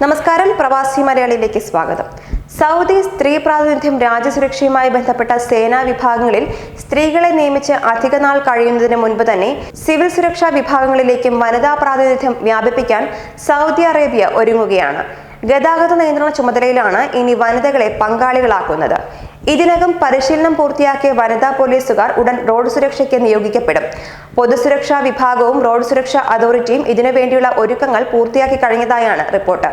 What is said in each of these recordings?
നമസ്കാരം പ്രവാസി മലയാളിയിലേക്ക് സ്വാഗതം. സൗദി സ്ത്രീ പ്രാതിനിധ്യം രാജ്യസുരക്ഷയുമായി ബന്ധപ്പെട്ട സേനാ വിഭാഗങ്ങളിൽ സ്ത്രീകളെ നിയമിച്ച് അധിക നാൾ കഴിയുന്നതിന് മുൻപ് തന്നെ സിവിൽ സുരക്ഷാ വിഭാഗങ്ങളിലേക്കും വനിതാ പ്രാതിനിധ്യം വ്യാപിപ്പിക്കാൻ സൗദി അറേബ്യ ഒരുങ്ങുകയാണ്. ഗതാഗത നിയന്ത്രണ ചുമതലയിലാണ് ഇനി വനിതകളെ പങ്കാളികളാക്കുന്നത്. ഇതിനകം പരിശീലനം പൂർത്തിയാക്കിയ വനിതാ പോലീസുകാർ ഉടൻ റോഡ് സുരക്ഷയ്ക്ക് നിയോഗിക്കപ്പെടും. പൊതുസുരക്ഷാ വിഭാഗവും റോഡ് സുരക്ഷാ അതോറിറ്റിയും ഇതിനുവേണ്ടിയുള്ള ഒരുക്കങ്ങൾ പൂർത്തിയാക്കി കഴിഞ്ഞതായാണ് report.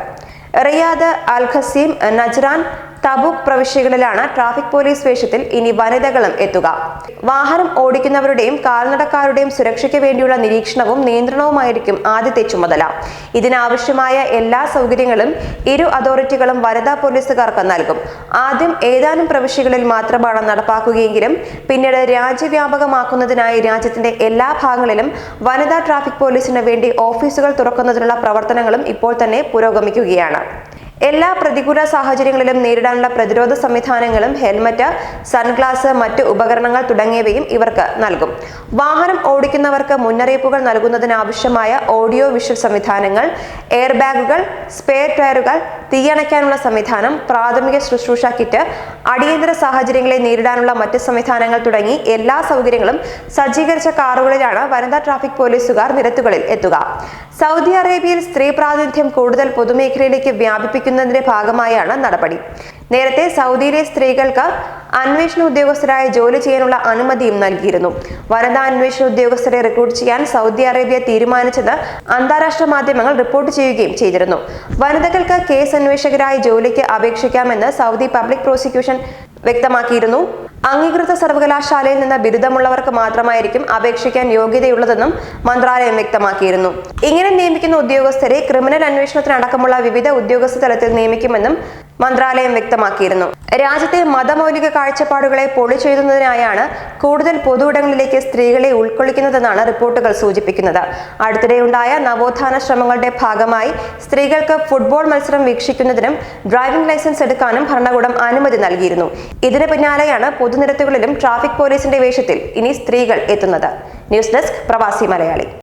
Riyadh Al Qassim Najran Tabuk പ്രവിശ്യകളിലാണ് traffic police വേഷത്തിൽ ഇനി വനിതകളും എത്തുക. വാഹനം ഓടിക്കുന്നവരുടെയും കാൽനടക്കാരുടെയും സുരക്ഷയ്ക്ക് വേണ്ടിയുള്ള നിരീക്ഷണവും നിയന്ത്രണവുമായിരിക്കും ആദ്യത്തെ ചുമതല. ഇതിനാവശ്യമായ എല്ലാ സൗകര്യങ്ങളും ഇരു അതോറിറ്റികളും വനിതാ പോലീസുകാർക്ക് നൽകും. ആദ്യം ഏതാനും പ്രവിശ്യകളിൽ മാത്രമാണ് നടപ്പാക്കുകയെങ്കിലും പിന്നീട് രാജ്യവ്യാപകമാക്കുന്നതിനായി രാജ്യത്തിന്റെ എല്ലാ ഭാഗങ്ങളിലും വനിതാ ട്രാഫിക് പോലീസിന് വേണ്ടി ഓഫീസുകൾ തുറക്കുന്നതിനുള്ള പ്രവർത്തനങ്ങളും ഇപ്പോൾ തന്നെ പുരോഗമിക്കുകയാണ്. എല്ലാ പ്രതികൂല സാഹചര്യങ്ങളിലും നേരിടാനുള്ള പ്രതിരോധ സംവിധാനങ്ങളും ഹെൽമറ്റ് സൺഗ്ലാസ് മറ്റ് ഉപകരണങ്ങൾ തുടങ്ങിയവയും ഇവർക്ക് നൽകും. വാഹനം ഓടിക്കുന്നവർക്ക് മുന്നറിയിപ്പുകൾ നൽകുന്നതിനാവശ്യമായ ഓഡിയോ വിഷ്വൽ സംവിധാനങ്ങൾ എയർ ബാഗുകൾ സ്പെയർ ടയറുകൾ തീയണയ്ക്കാനുള്ള സംവിധാനം പ്രാഥമിക ശുശ്രൂഷ കിറ്റ് അടിയന്തര സാഹചര്യങ്ങളെ നേരിടാനുള്ള മറ്റ് സംവിധാനങ്ങൾ തുടങ്ങി എല്ലാ സൗകര്യങ്ങളും സജ്ജീകരിച്ച കാറുകളിലാണ് വനിതാ ട്രാഫിക് പോലീസുകാർ നിരത്തുകളിൽ എത്തുക. സൗദി അറേബ്യയിൽ സ്ത്രീ പ്രാതിനിധ്യം കൂടുതൽ പൊതുമേഖലയിലേക്ക് വ്യാപിപ്പിക്കുന്നതിന്റെ ഭാഗമായാണ് നടപടി. നേരത്തെ സൗദിയിലെ സ്ത്രീകൾക്ക് അന്വേഷണ ഉദ്യോഗസ്ഥരായി ജോലി ചെയ്യാനുള്ള അനുമതിയും നൽകിയിരുന്നു. വനിതാ അന്വേഷണ ഉദ്യോഗസ്ഥരെ റിക്രൂട്ട് ചെയ്യാൻ സൗദി അറേബ്യ തീരുമാനിച്ചത് അന്താരാഷ്ട്ര മാധ്യമങ്ങൾ റിപ്പോർട്ട് ചെയ്യുകയും ചെയ്തിരുന്നു. വനിതകൾക്ക് കേസ് അന്വേഷകരായി ജോലിക്ക് അപേക്ഷിക്കാമെന്ന് സൗദി പബ്ലിക് പ്രോസിക്യൂഷൻ വ്യക്തമാക്കിയിരുന്നു. അംഗീകൃത സർവകലാശാലയിൽ നിന്ന് ബിരുദമുള്ളവർക്ക് മാത്രമായിരിക്കും അപേക്ഷിക്കാൻ യോഗ്യതയുള്ളതെന്നും മന്ത്രാലയം വ്യക്തമാക്കിയിരുന്നു. ഇങ്ങനെ നിയമിക്കുന്ന ഉദ്യോഗസ്ഥരെ ക്രിമിനൽ അന്വേഷണത്തിനടക്കമുള്ള വിവിധ ഉദ്യോഗസ്ഥ തലത്തിൽ നിയമിക്കുമെന്നും മന്ത്രാലയം വ്യക്തമാക്കിയിരുന്നു. രാജ്യത്തെ മതമൗലിക കാഴ്ചപ്പാടുകളെ പൊളിച്ചെഴുതുന്നതിനായാണ് കൂടുതൽ പൊതുവിടങ്ങളിലേക്ക് സ്ത്രീകളെ ഉൾക്കൊള്ളിക്കുന്നതെന്നാണ് റിപ്പോർട്ടുകൾ സൂചിപ്പിക്കുന്നത്. അടുത്തിടെയുണ്ടായ നവോത്ഥാന ശ്രമങ്ങളുടെ ഭാഗമായി സ്ത്രീകൾക്ക് ഫുട്ബോൾ മത്സരം വീക്ഷിക്കുന്നതിനും ഡ്രൈവിംഗ് ലൈസൻസ് എടുക്കാനും ഭരണകൂടം അനുമതി നൽകിയിരുന്നു. ഇതിന് പിന്നാലെയാണ് പൊതുനിരത്തുകളിലും ട്രാഫിക് പോലീസിന്റെ വേഷത്തിൽ ഇനി സ്ത്രീകൾ എത്തുന്നത്. ന്യൂസ് ഡെസ്ക് പ്രവാസി മലയാളി.